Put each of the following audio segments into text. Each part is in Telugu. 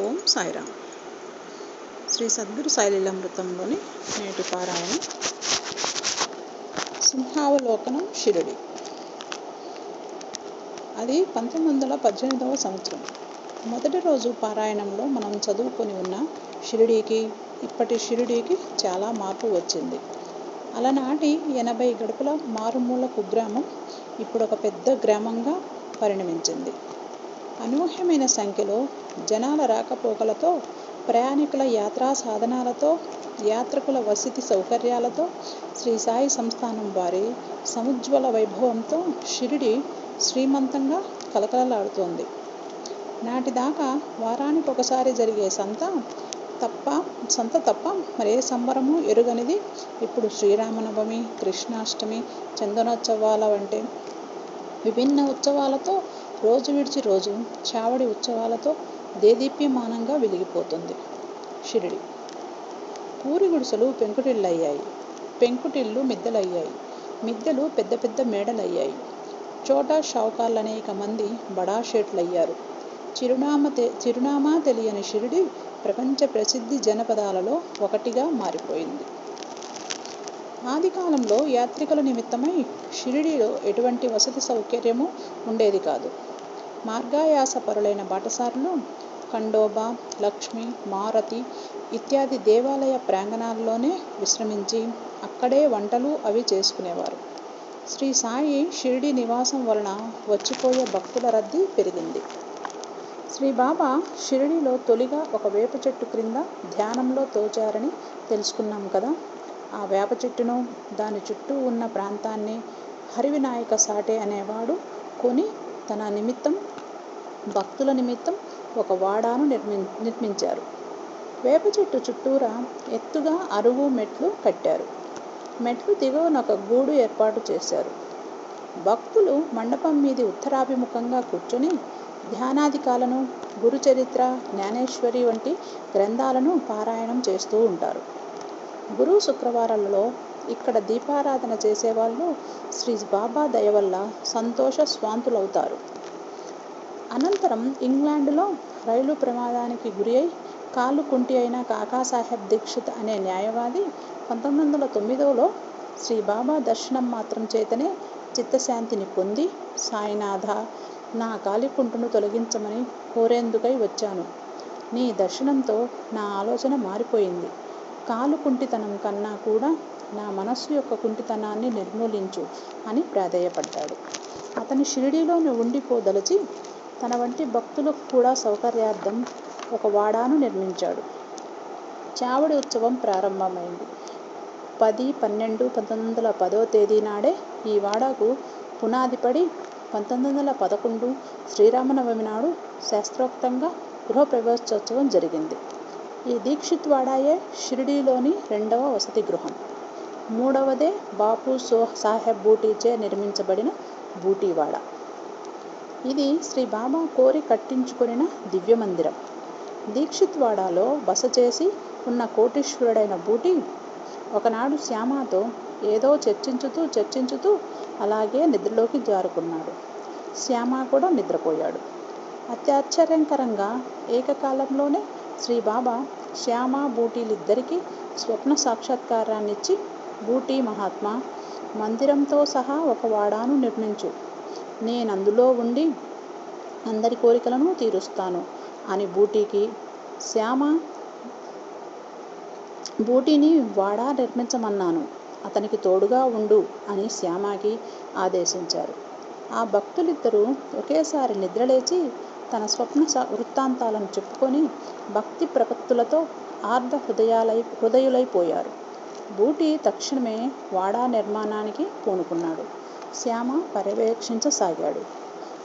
ఓం సాయిరామ్. శ్రీ సద్గురు సాయిలీలామృతంలోని నేటి పారాయణం. సింహావలోకనం షిరుడి. అది పంతొమ్మిది వందల పద్దెనిమిదవ సంవత్సరం. మొదటి రోజు పారాయణంలో మనం చదువుకొని ఉన్న షిరిడీకి ఇప్పటి షిరిడీకి చాలా మార్పు వచ్చింది. అలనాటి ఎనభై గడుపుల మారుమూల కుగ్రామం ఇప్పుడు ఒక పెద్ద గ్రామంగా పరిణమించింది. అనూహ్యమైన సంఖ్యలో జనాల రాకపోకలతో ప్రయాణికుల యాత్రా సాధనాలతో యాత్రికుల వసతి సౌకర్యాలతో శ్రీ సాయి సంస్థానం వారి సముజ్వల వైభవంతో షిరిడి శ్రీమంతంగా కలకలలాడుతోంది. నాటిదాకా వారానికి ఒకసారి జరిగే సంత తప్ప సంత తప్ప మరే సంబరము ఎరుగనిది ఇప్పుడు శ్రీరామనవమి కృష్ణాష్టమి చందనోత్సవాల వంటి విభిన్న ఉత్సవాలతో రోజు విడిచి రోజు చావడి ఉత్సవాలతో దేదీప్యమానంగా వెలిగిపోతుంది. షిరిడి. పూరి గుడిసెలు పెంకుటిళ్ళయ్యాయి. పెంకుటిళ్ళు మిద్దెలయ్యాయి. మిద్దెలు పెద్ద పెద్ద మేడలయ్యాయి. చోటా షావుకార్లు అనేక మంది బడా షేట్లయ్యారు చిరునామా తె చిరునామా తెలియని షిరిడి ప్రపంచ ప్రసిద్ధి జనపదాలలో ఒకటిగా మారిపోయింది. ఆదికాలంలో యాత్రికుల నిమిత్తమై షిరిడిలో ఎటువంటి వసతి సౌకర్యము ఉండేది కాదు. మార్గాయాస పరులైన బాటసారులు ఖండోబా లక్ష్మి మారతి ఇత్యాది దేవాలయ ప్రాంగణాల్లోనే విశ్రమించి అక్కడే వంటలు అవి చేసుకునేవారు. శ్రీ సాయి షిరిడి నివాసం వలన వచ్చిపోయే భక్తుల రద్దీ పెరిగింది. శ్రీ బాబా షిరిడిలో తొలిగా ఒక వేప చెట్టు క్రింద ధ్యానంలో తోచారని తెలుసుకున్నాం కదా. ఆ వేప చెట్టును దాని చుట్టూ ఉన్న ప్రాంతాన్ని హరివినాయక సాటే అనేవాడు కొని తన నిమిత్తం భక్తుల నిమిత్తం ఒక వాడాను నిర్మి నిర్మించారు. వేప చెట్టు చుట్టూరా ఎత్తుగా అరుగు మెట్లు కట్టారు. మెట్లు దిగువన ఒక గూడు ఏర్పాటు చేశారు. భక్తులు మండపం మీది ఉత్తరాభిముఖంగా కూర్చొని ధ్యానాధికాలను గురుచరిత్ర జ్ఞానేశ్వరి వంటి గ్రంథాలను పారాయణం చేస్తూ ఉంటారు. గురు శుక్రవారాలలో ఇక్కడ దీపారాధన చేసేవాళ్ళు శ్రీ బాబా దయ వల్ల సంతోష స్వాంతులవుతారు. అనంతరం ఇంగ్లాండ్లో రైలు ప్రమాదానికి గురి అయి కాలు కుంటి అయిన కాకాసాహెబ్ దీక్షిత్ అనే న్యాయవాది పంతొమ్మిది వందల తొమ్మిదోలో శ్రీ బాబా దర్శనం మాత్రం చేతనే చిత్తశాంతిని పొంది సాయినాథ నా కాలికుంటును తొలగించమని కోరేందుకై వచ్చాను. నీ దర్శనంతో నా ఆలోచన మారిపోయింది. కాలు కుంటితనం కన్నా కూడా నా మనస్సు యొక్క కుంటితనాన్ని నిర్మూలించు అని ప్రాధేయపడ్డాడు. అతని షిరిడీలోని ఉండిపోదలచి తన వంటి భక్తులకు కూడా సౌకర్యార్థం ఒక వాడాను నిర్మించాడు. చావడి ఉత్సవం ప్రారంభమైంది. పది పన్నెండు పంతొమ్మిది వందల పదో తేదీ నాడే ఈ వాడాకు పునాది పడి పంతొమ్మిది వందల పదకొండు శ్రీరామనవమి నాడు శాస్త్రోక్తంగా గృహప్రవేశోత్సవం జరిగింది. ఈ దీక్షిత్ వాడాయే షిరిడీలోని రెండవ వసతి గృహం. మూడవదే బాపు సో సాహెబ్ బూటీచే నిర్మించబడిన బూటీవాడ. ఇది శ్రీ బాబా కోరి కట్టించుకొనిన దివ్య మందిరం దీక్షిత్ వాడాలో బస చేసి ఉన్న కోటీశ్వరుడైన బూటి ఒకనాడు శ్యామతో ఏదో చర్చించుతూ చర్చించుతూ అలాగే నిద్రలోకి జారుకున్నాడు. శ్యామ కూడా నిద్రపోయాడు. అత్యాశ్చర్యకరంగా ఏకకాలంలోనే శ్రీ బాబా శ్యామ బూటీలిద్దరికీ స్వప్న సాక్షాత్కారాన్నిచ్చి బూటీ మహాత్మా మందిరంతో సహా ఒక వాడాను నిర్మించు నేను అందులో ఉండి అందరి కోరికలను తీరుస్తాను. అని బూటీకి శ్యామ బూటీని వాడా నిర్మించమన్నాను. అతనికి తోడుగా ఉండు అని శ్యామకి ఆదేశించారు. ఆ భక్తులిద్దరూ ఒకేసారి నిద్రలేచి తన స్వప్న వృత్తాంతాలను చెప్పుకొని భక్తి ప్రపత్తులతో ఆర్ధ హృదయాలై హృదయులైపోయారు. బూటి తక్షణమే వాడా నిర్మాణానికి పూనుకున్నాడు. శ్యామ పర్యవేక్షించసాగాడు.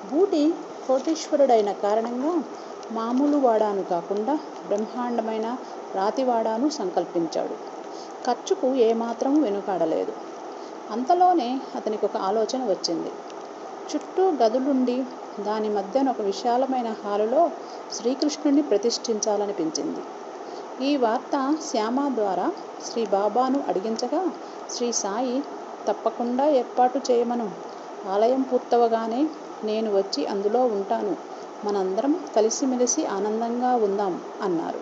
బూటి కోటీశ్వరుడైన కారణంగా మామూలు వాడాను కాకుండా బ్రహ్మాండమైన రాతివాడాను సంకల్పించాడు. ఖర్చుకు ఏమాత్రం వెనుకాడలేదు. అంతలోనే అతనికి ఒక ఆలోచన వచ్చింది. చుట్టూ గదులుండి దాని మధ్యన ఒక విశాలమైన హాలులో శ్రీకృష్ణుణ్ణి ప్రతిష్ఠించాలనిపించింది. ఈ వార్త శ్యామ ద్వారా శ్రీ బాబాను అడిగించగా శ్రీ సాయి తప్పకుండా ఏర్పాటు చేయమను. ఆలయం పూర్తవగానే నేను వచ్చి అందులో ఉంటాను. మనందరం కలిసిమెలిసి ఆనందంగా ఉందాం అన్నారు.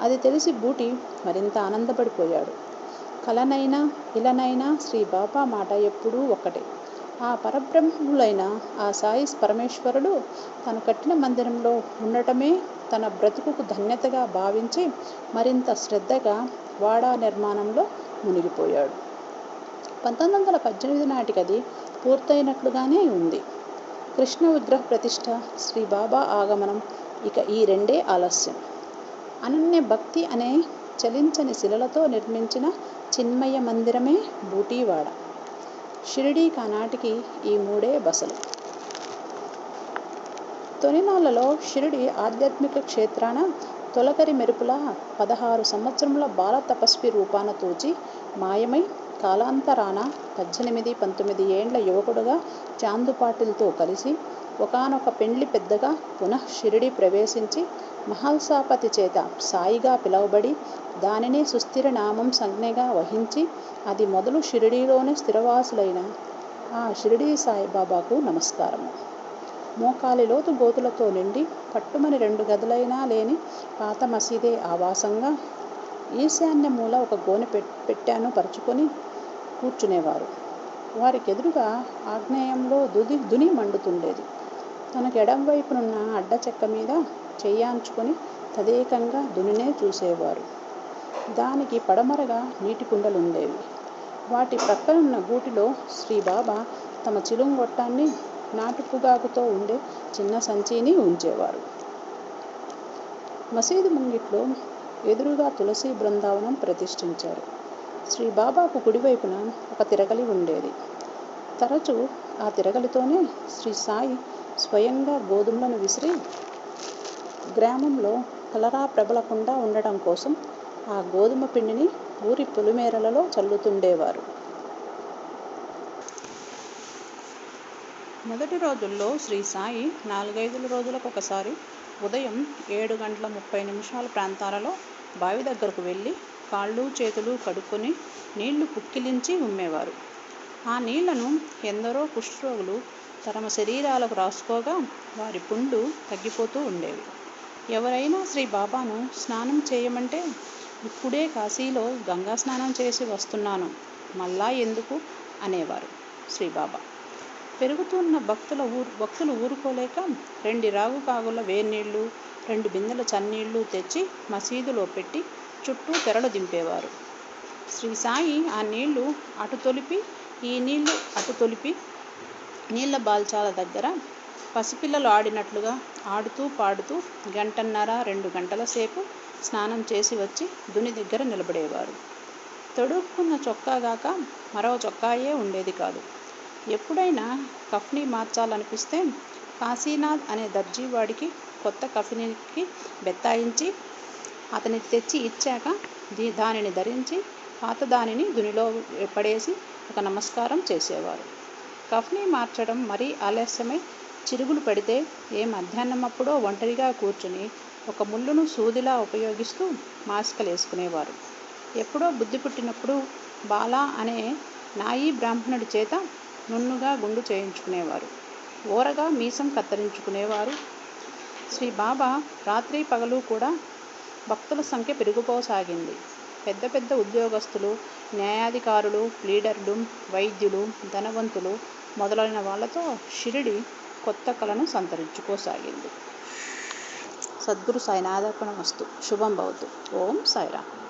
అది తెలిసి బూటి మరింత ఆనందపడిపోయాడు. కలనైనా ఇలనైనా శ్రీ బాబా మాట ఎప్పుడూ ఒక్కటే. ఆ పరబ్రహ్ములైన ఆ సాయి పరమేశ్వరుడు తను కట్టిన మందిరంలో ఉండటమే తన బ్రతుకుకు ధన్యతగా భావించి మరింత శ్రద్ధగా వాడా నిర్మాణంలో మునిగిపోయాడు. పంతొమ్మిది వందల పద్దెనిమిది నాటికి అది పూర్తయినట్లుగానే ఉంది. కృష్ణ విగ్రహ ప్రతిష్ట శ్రీ బాబా ఆగమనం ఇక ఈ రెండే ఆలస్యం. అనన్య భక్తి అనే చలించని శిలలతో నిర్మించిన చిన్మయ మందిరమే బూటీవాడ. షిరిడీ కానాటికి ఈ మూడే బసలు. తొలినాళ్ళలో షిరిడి ఆధ్యాత్మిక క్షేత్రాన తొలకరి మెరుపుల పదహారు సంవత్సరముల బాల తపస్వి రూపాన తూచి మాయమై కాలాంతరాన పద్దెనిమిది పంతొమ్మిది ఏండ్ల యువకుడుగా చాందుపాటిల్తో కలిసి ఒకనొక పెండ్లి పెద్దగా పునః షిరిడి ప్రవేశించి మహల్సాపతి చేత సాయిగా పిలువబడి దానిని సుస్థిర నామం సంజ్ఞగా వహించి అది మొదలు షిరిడీలోనే స్థిరవాసులైన ఆ షిరిడీ సాయిబాబాకు నమస్కారము. మోకాలిలోతు గోతులతో నిండి పట్టుమని రెండు గదులైనా లేని పాత మసీదే ఆవాసంగా ఈశాన్య మూల ఒక గోనె పెట్టాను పరుచుకొని కూర్చునేవారు. వారికి ఎదురుగా ఆగ్నేయంలో దుది దుని మండుతుండేది. తనకు ఎడం వైపునున్న అడ్డ చెక్క మీద చెయ్యాంచుకొని తదేకంగా దునినే చూసేవారు. దానికి పడమరగా నీటి కుండలుండేవి. వాటి ప్రక్కనున్న గూటిలో శ్రీబాబా తమ చిలుంగొట్టాన్ని నాటుపుగాకుతో ఉండే చిన్న సంచిని ఉంచేవారు. మసీదు ముంగిట్లో ఎదురుగా తులసి బృందావనం ప్రతిష్ఠించారు. శ్రీ బాబాకు కుడివైపున ఒక తిరగలి ఉండేది. తరచూ ఆ తిరగలితోనే శ్రీ సాయి స్వయంగా గోధుమలను విసిరి గ్రామంలో కలరా ప్రబలకుండా ఉండటం కోసం ఆ గోధుమ పిండిని ఊరి పులిమేరలలో చల్లుతుండేవారు. మొదటి రోజుల్లో శ్రీ సాయి నాలుగైదు రోజులకు ఒకసారి ఉదయం ఏడు గంటల ముప్పై నిమిషాల ప్రాంతాలలో బావి దగ్గరకు వెళ్ళి కాళ్ళు చేతులు కడుక్కొని నీళ్ళు పుక్కిలించి ఉమ్మేవారు. ఆ నీళ్ళను ఎందరో కుష్ఠరోగులు తమ శరీరాలకు రాసుకోగా వారి పుండ్లు తగ్గిపోతూ ఉండేవి. ఎవరైనా శ్రీ బాబాను స్నానం చేయమంటే ఇప్పుడే కాశీలో గంగా స్నానం చేసి వస్తున్నాను. మళ్ళా ఎందుకు? అనేవారు శ్రీ బాబా. పెరుగుతున్న భక్తుల ఊరు భక్తులు ఊరుకోలేక రెండు రాగు కాగుల వేన్నీళ్ళు రెండు బిందెల చన్నీళ్ళు తెచ్చి మసీదులో పెట్టి చుట్టూ తెరలు దింపేవారు. శ్రీ సాయి ఆ నీళ్ళు అటు తొలిపి ఈ నీళ్ళు అటు తొలిపి నీళ్ళ బాల్చాల దగ్గర పసిపిల్లలు ఆడినట్లుగా ఆడుతూ పాడుతూ గంటన్నర రెండు గంటల సేపు స్నానం చేసి వచ్చి దుని దగ్గర నిలబడేవారు. తొడుక్కున్న చొక్కాగాక మరో చొక్కాయే ఉండేది కాదు. ఎప్పుడైనా కఫ్నీ మార్చాలనిపిస్తే కాశీనాథ్ అనే దర్జీవాడికి కొత్త కఫ్నీకి బెత్తాయించి అతని తెచ్చి ఇచ్చాక దీ దానిని ధరించి పాత దానిని దునిలో పడేసి ఒక నమస్కారం చేసేవారు. కఫ్ని మార్చడం మరీ ఆలస్యమై. చిరుగులు పడితే ఏ మధ్యాహ్నమప్పుడో ఒంటరిగా కూర్చుని ఒక ముళ్ళును సూదిలా ఉపయోగిస్తూ మాస్కలేసుకునేవారు ఎప్పుడో బుద్ధి పుట్టినప్పుడు బాలా అనే నాయి బ్రాహ్మణుడి చేత నున్నుగా గుండు చేయించుకునేవారు. ఓరగా మీసం కత్తిరించుకునేవారు. శ్రీ బాబా రాత్రి పగలు కూడా భక్తుల సంఖ్య పెరిగిపోసాగింది. పెద్ద పెద్ద ఉద్యోగస్తులు న్యాయాధికారులు లీడర్లు వైద్యులు ధనవంతులు మొదలైన వాళ్ళతో షిరిడి కొత్త కళను సంతరించుకోసాగింది. సద్గురు సాయినాథర్పణ వస్తు శుభం భవతు. ఓం సాయిరామ్.